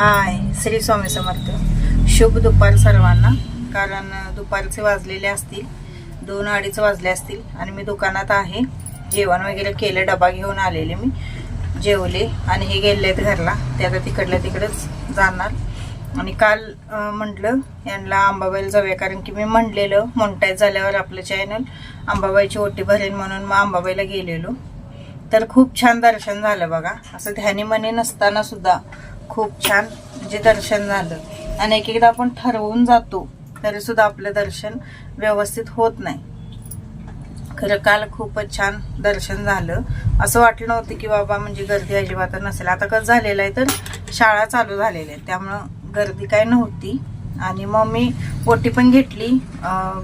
हाय श्री स्वामी समर्थ. शुभ दुपार सर्वांना. कारण दुपारचे वाजलेले असतील. दोन अडीच वाजले असतील. आणि मी दुकानात आहे. जेवण वगैरे केलं. डबा घेऊन आलेले मी. जेवले. आणि हे गेले आहेत घरला. ते आता तिकडल्या तिकडंच जाणार. आणि काल म्हटलं यांना अंबाबाईला जाऊया. कारण की मी म्हणलेलं मोनटाईज झाल्यावर आपलं चॅनल अंबाबाईची ओटी भरेन म्हणून मग अंबाबाईला गेलेलो. तर खूप छान दर्शन झालं बघा. असं ध्यानी मनी नसताना सुद्धा खूप छान म्हणजे दर्शन झालं. आणि एक एकदा आपण ठरवून जातो तरी सुद्धा आपलं दर्शन व्यवस्थित होत नाही. खरं काल खूपच छान दर्शन झालं. असं वाटलं नव्हतं की बाबा म्हणजे गर्दी अजिबात नसेल. आता कसं झालेलं आहे तर शाळा चालू झालेल्या आहेत. त्यामुळं गर्दी काय नव्हती. आणि मग मी ओटी पण घेतली.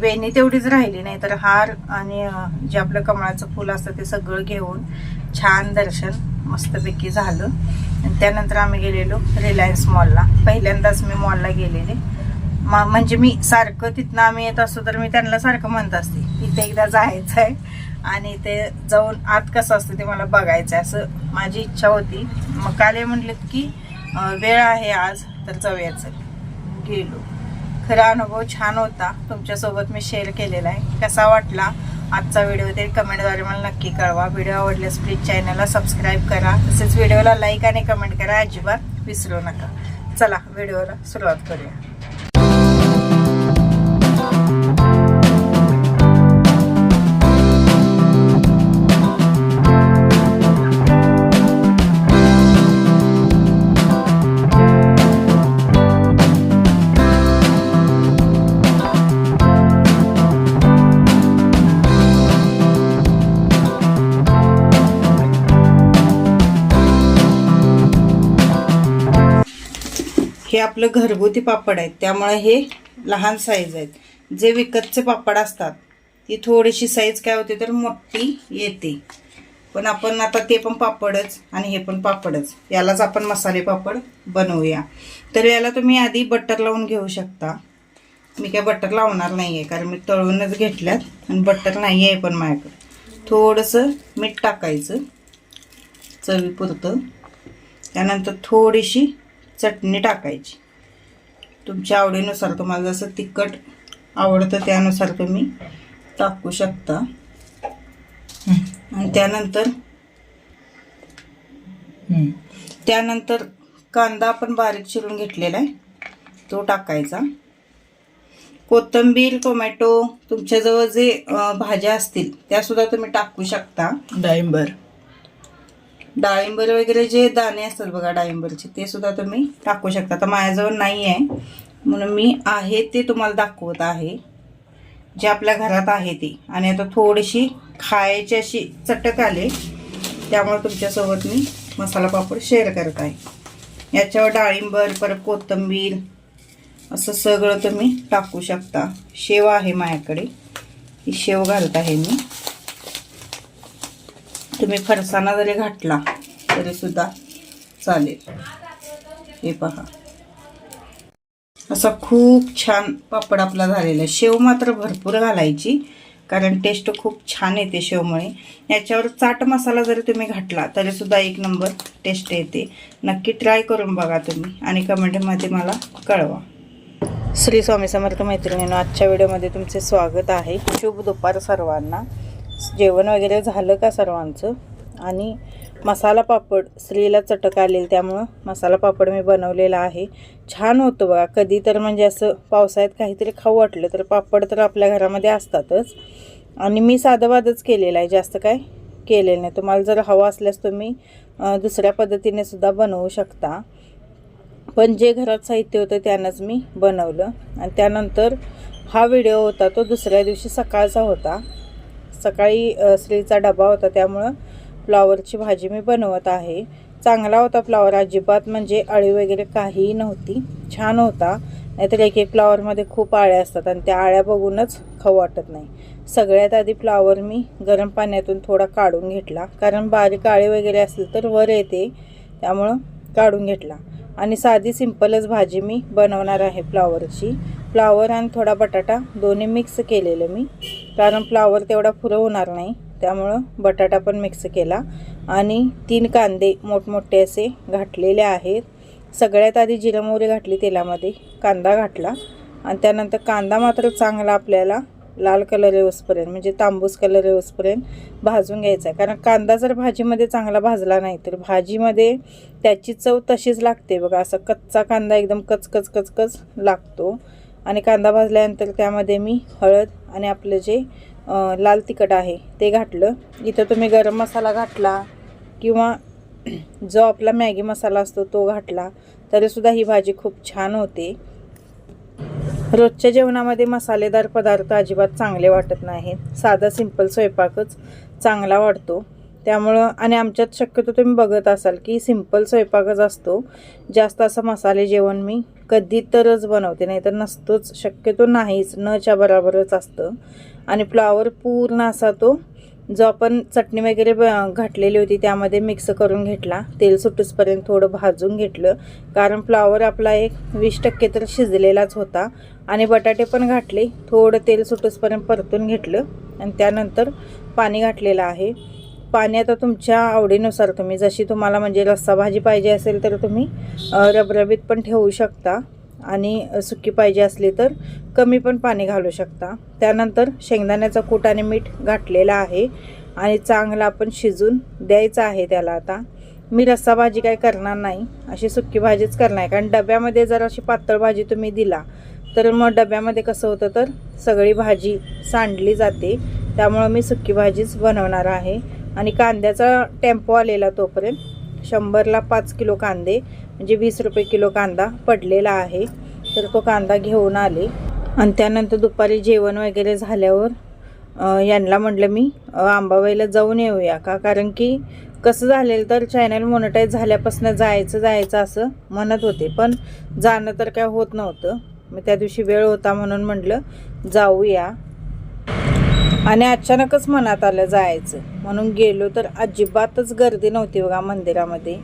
वेणी तेवढीच राहिली नाही तर हार आणि जे आपलं कमळाचं फुल असतं ते सगळं घेऊन छान दर्शन मस्तपैकी झालं. आणि त्यानंतर आम्ही गेलेलो रिलायन्स मॉलला पहिल्यांदाच मी मॉलला गेलेले. म- म्हणजे मी सारखं तिथनं आम्ही येत असतो तर मी त्यांना सारखं म्हणत असते तिथे एकदा जायचं आहे. आणि ते जाऊन आत कसं असतं ते मला बघायचं आहे असं माझी इच्छा होती. मग काल म्हटलेत की वेळ आहे आज तर जाऊयाचं गेलो. खरा अनुभव छान होता. तुमच्यासोबत मी शेअर केलेला आहे. कसा वाटला? आजचा व्हिडिओ तरी कमेंटद्वारे मला नक्की कळवा. व्हिडिओ आवडल्यास प्लीज चॅनलला सबस्क्राईब करा. तसेच व्हिडिओला लाईक आणि कमेंट करा. अजिबात विसरू नका. चला व्हिडिओला सुरुवात करूया. हे आपलं घरगुती पापड आहेत. त्यामुळे हे लहान साईज आहेत. जे विकतचे पापड असतात ती थोडीशी साईज काय होते तर मोठी येते. पण आपण आता ते पण पापडच आणि हे पण पापडच. यालाच आपण मसाले पापड बनवूया. तर याला तुम्ही आधी बटर लावून घेऊ शकता. मी काय बटर लावणार नाही आहे कारण मी तळूनच घेतल्यात आणि बटर नाही आहे पण माझ्याकडे. थोडंसं मीठ टाकायचं चवीपुरतं. त्यानंतर थोडीशी चटणी टाकायची. तुमच्या आवडीनुसार तुम्हाला जसं तिखट आवडतं त्यानुसार तुम्ही टाकू शकता. आणि त्यानंतर त्यानंतर कांदा आपण बारीक चिरून घेतलेला आहे. तो टाकायचा. कोथिंबीर टोमॅटो तुमच्याजवळ जे भाज्या असतील त्या सुद्धा तुम्ही टाकू शकता. डाळिंबर डाळिंबर वगैरे जे दाणे असतात बघा डाळिंबरचे ते सुद्धा तुम्ही टाकू शकता. आता माझ्याजवळ नाही आहे म्हणून मी आहे ते तुम्हाला दाखवत आहे. जे आपल्या घरात आहे ते. आणि आता थोडीशी खायची अशी चटक आले. त्यामुळे तुमच्यासोबत मी मसाला पापड शेअर करत आहे. याच्यावर डाळिंबर परत कोथिंबीर असं सगळं तुम्ही टाकू शकता. शेव आहे माझ्याकडे. ही शेव घालत आहे मी. तुम्ही फरसाणा जरी घातला तरीसुद्धा चालेल. हे पहा. असा खूप छान पापड आपला झालेला आहे. शेव मात्र भरपूर घालायची कारण टेस्ट खूप छान येते शेवमुळे. याच्यावर चाट मसाला जरी तुम्ही घातला तरीसुद्धा एक नंबर टेस्ट येते. नक्की ट्राय करून बघा तुम्ही आणि कमेंटमध्ये मला कळवा. श्री स्वामी समर्थ मैत्रिणीनं आजच्या व्हिडिओमध्ये तुमचे स्वागत आहे. शुभ दुपार सर्वांना. जेवण वगैरे झालं का सर्वांचं? आणि मसाला पापड स्त्रीला चटक आलेलं त्यामुळं मसाला पापड मी बनवलेला आहे. छान होतं बघा. कधी तर म्हणजे असं पावसाळ्यात काहीतरी खाऊ वाटलं तर पापड तर आपल्या घरामध्ये असतातच. आणि मी साधंवादच केलेलं आहे. जास्त काय केलेलं नाही. तुम्हाला जर हवं असल्यास तुम्ही दुसऱ्या पद्धतीने सुद्धा बनवू शकता. पण जे घरात साहित्य होतं त्यानंच मी बनवलं. आणि त्यानंतर हा व्हिडिओ होता तो दुसऱ्या दिवशी सकाळचा होता. सकाळी अ, स्त्रीचा डबा होता त्यामुळं फ्लॉवरची भाजी मी बनवत आहे. चांगला होता फ्लॉवर अजिबात म्हणजे अळी वगैरे काहीही नव्हती. छान होता. नाहीतर एक एक फ्लॉवरमध्ये खूप आळ्या असतात आणि त्या आळ्या बघूनच खाऊ वाटत नाही. सगळ्यात आधी फ्लॉवर मी गरम पाण्यातून थोडा काढून घेतला. कारण बारीक आळे वगैरे असले तर वर येते त्यामुळं काढून घेतला. आणि साधी सिंपलच भाजी मी बनवणार आहे फ्लावरची. फ्लावर आणि थोडा बटाटा दोन्ही मिक्स केलेलं मी. कारण फ्लावर तेवढा पुरं होणार नाही त्यामुळं बटाटा पण मिक्स केला. आणि तीन कांदे मोठमोठे असे घातलेले आहेत. सगळ्यात आधी जिरं मोहरी घातली तेलामध्ये कांदा घातला. आणि त्यानंतर कांदा मात्र चांगला आपल्याला लाल कलर येऊसपर्यंत म्हणजे तांबूस कलर येऊसपर्यंत भाजून घ्यायचा आहे. कारण कांदा जर भाजीमध्ये चांगला भाजला नाही तर भाजीमध्ये त्याची चव तशीच लागते बघा. असं कच्चा कांदा एकदम कचकच कचकच लागतो. आणि कांदा भाजल्यानंतर त्यामध्ये मी हळद आणि आपलं जे लाल तिखट आहे ते घातलं. इथं तुम्ही गरम मसाला घातला किंवा जो आपला मॅगी मसाला असतो तो घातला तरीसुद्धा ही भाजी खूप छान होते. रोजच्या जेवणामध्ये मसालेदार पदार्थ अजिबात चांगले वाटत नाहीत. साधा सिंपल स्वयंपाकच चांगला वाटतो त्यामुळं आणि आमच्यात शक्यतो तुम्ही बघत असाल की सिंपल स्वयंपाकच असतो. जास्त असं मसाले जेवण मी कधी तरच बनवते नाही तर नसतोच. शक्यतो नाहीच नच्या बरोबरच असतं. आणि फ्लावर पूर्ण असा तो जो आपण चटणी वगैरे ब- घातलेली होती त्यामध्ये मिक्स करून घेतला. तेल सुटूसपर्यंत थोडं भाजून घेतलं. कारण फ्लावर आपला एक वीस टक्के तर शिजलेलाच होता. आणि बटाटे पण घातले थोडं तेल सुटूसपर्यंत परतून घेतलं. आणि त्यानंतर पाणी घातलेलं आहे. पाणी आता तुमच्या आवडीनुसार तुम्ही जशी तुम्हाला म्हणजे लस्सा भाजी पाहिजे असेल तर तुम्ही रबरबीत पण ठेवू शकता आणि सुकी पाहिजे असली तर कमी पण पाणी घालू शकता. त्यानंतर शेंगदाण्याचा कूट आणि मीठ घातलेलं आहे आणि चांगला आपण शिजून द्यायचं आहे त्याला आता. मी रस्सा भाजी काय करणार नाही अशी सुकी भाजीच करणार आहे. कारण डब्यामध्ये जर अशी पातळ भाजी तुम्ही दिला तर मग डब्यामध्ये कसं होतं तर सगळी भाजी सांडली जाते. त्यामुळं मी सुकी भाजीच बनवणार आहे. आणि कांद्याचा टेम्पो आलेला तोपर्यंत शंभरला पाच किलो कांदे म्हणजे वीस रुपये किलो कांदा पडलेला आहे. तर तो कांदा घेऊन आले. आणि त्यानंतर दुपारी जेवण वगैरे झाल्यावर यांना म्हटलं मी आंबाबाईला जाऊन येऊया का? कारण की कसं झालेलं तर चॅनल मोनटाईज झाल्यापासून जायचं जायचं असं म्हणत होते. पण जाणं तर काय होत नव्हतं. मग त्या दिवशी वेळ होता म्हणून म्हटलं जाऊया. आणि अचानकच मनात आलं जायचं. म्हणून गेलो तर अजिबातच गर्दी नव्हती बघा मंदिरामध्ये.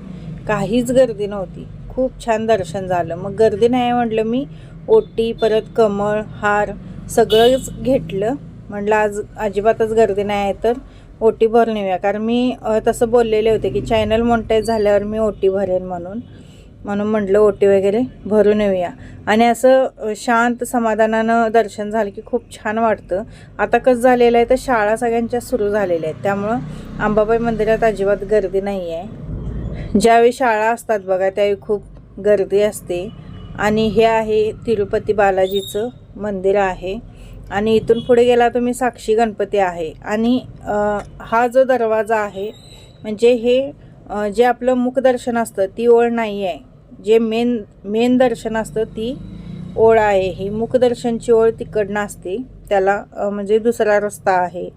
काहीच गर्दी नव्हती. खूप छान दर्शन झालं. मग गर्दी नाही म्हटलं मी ओटी परत कमळ हार सगळंच घेतलं. म्हटलं आज अजिबातच गर्दी नाही आहे तर ओटी भरून येऊया. कारण मी तसं बोललेले होते की चॅनल मोनटाईज झाल्यावर मी ओटी भरेन म्हणून. म्हणून म्हटलं ओटी वगैरे भरून येऊया. आणि असं शांत समाधानानं दर्शन झालं की खूप छान वाटतं. आता कसं झालेलं आहे तर शाळा सगळ्यांच्या सुरू झालेल्या आहेत. त्यामुळं अंबाबाई मंदिरात अजिबात गर्दी नाही आहे ज्यावेळी शाळा असतात बघा त्यावेळी खूप गर्दी असते. आणि हे आहे तिरुपती बालाजीचं मंदिर आहे. आणि इथून पुढे गेला तुम्ही साक्षी गणपती आहे. आणि हा जो दरवाजा आहे म्हणजे हे जे आपलं मुखदर्शन असतं ती ओळ नाही आहे जे मेन मेन दर्शन असतं ती ओळ आहे. ही मुखदर्शनची ओळ तिकडनं असते. त्याला म्हणजे दुसरा रस्ता आहे.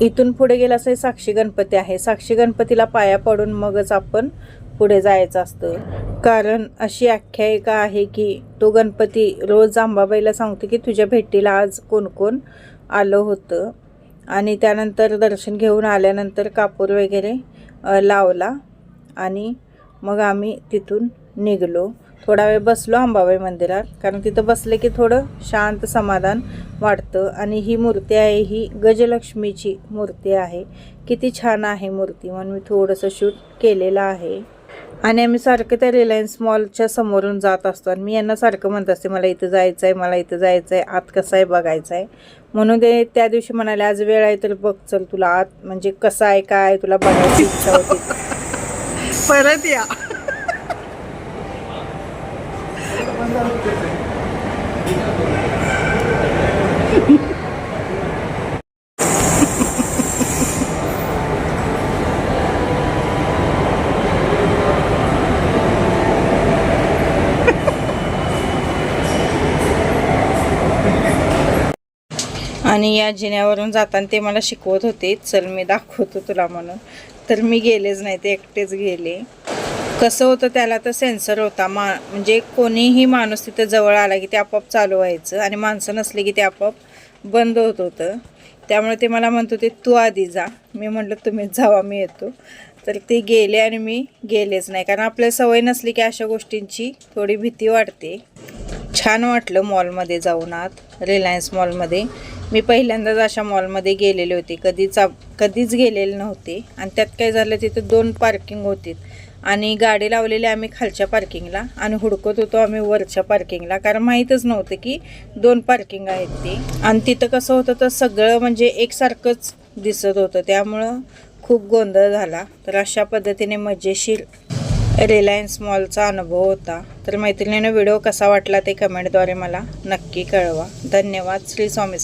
इथून पुढे गेला असं साक्षी गणपती आहे. साक्षी गणपतीला पाया पडून मगच आपण पुढे जायचं असतं. कारण अशी आख्यायिका आहे की तो गणपती रोज अंबाबाईला सांगतो की तुझ्या भेटीला आज कोण कोण आलं होतं. आणि त्यानंतर दर्शन घेऊन आल्यानंतर कापूर वगैरे लावला. आणि मग आम्ही तिथून निघलो. थोडा वेळ बसलो अंबाबाई मंदिरात. कारण तिथं बसले की थोडं शांत समाधान वाटतं. आणि ही मूर्ती आहे ही गजलक्ष्मीची मूर्ती आहे. किती छान आहे मूर्ती. म्हणून मी थोडंसं शूट केलेलं आहे. आणि आम्ही सारखं त्या रिलायन्स मॉलच्या समोरून जात असतो. आणि मी यांना सारखं म्हणत असते मला इथं जायचं आहे मला इथं जायचं आहे आत कसं आहे बघायचं आहे म्हणून ते त्या दिवशी म्हणाले आज वेळ आहे तर बघ चल तुला आत म्हणजे कसं आहे काय तुला बघायची इच्छा होती. परत या. आणि या जिन्यावरून जाताना ते मला शिकवत होते चल मी दाखवतो तुला म्हणून. तर मी गेलेच नाही ते एकटेच गेले. कसं होतं त्याला तर सेन्सर होता. मा म्हणजे कोणीही माणूस तिथं जवळ आला की ते आपोआप चालू व्हायचं आणि माणसं नसली की ते आपोआप बंद होत होतं. त्यामुळे ते मला म्हणत होते तू आधी जा. मी म्हटलं तुम्हीच जावा मी येतो. तर ते गेले आणि मी गेलेच नाही. कारण आपल्याला सवय नसली की अशा गोष्टींची थोडी भीती वाटते. छान वाटलं मॉलमध्ये जाऊन आत रिलायन्स मॉलमध्ये मी पहिल्यांदाच अशा मॉलमध्ये गेलेले होते. कधीच कधीच गेलेले नव्हते. आणि त्यात काय झालं तिथं दोन पार्किंग होती. आणि गाडी लावलेली आम्ही खालच्या पार्किंगला आणि हुडकत होतो आम्ही वरच्या पार्किंगला कारण माहीतच नव्हतं की दोन पार्किंग आहेत ती. आणि तिथं कसं होतं तर सगळं म्हणजे एकसारखंच दिसत होतं. त्यामुळं खूप गोंधळ झाला. तर अशा पद्धतीने मजेशीर रिलायन्स मॉलचा अनुभव होता. तर मैत्रिणीनं व्हिडिओ कसा वाटला ते कमेंटद्वारे मला नक्की कळवा. धन्यवाद. श्री स्वामी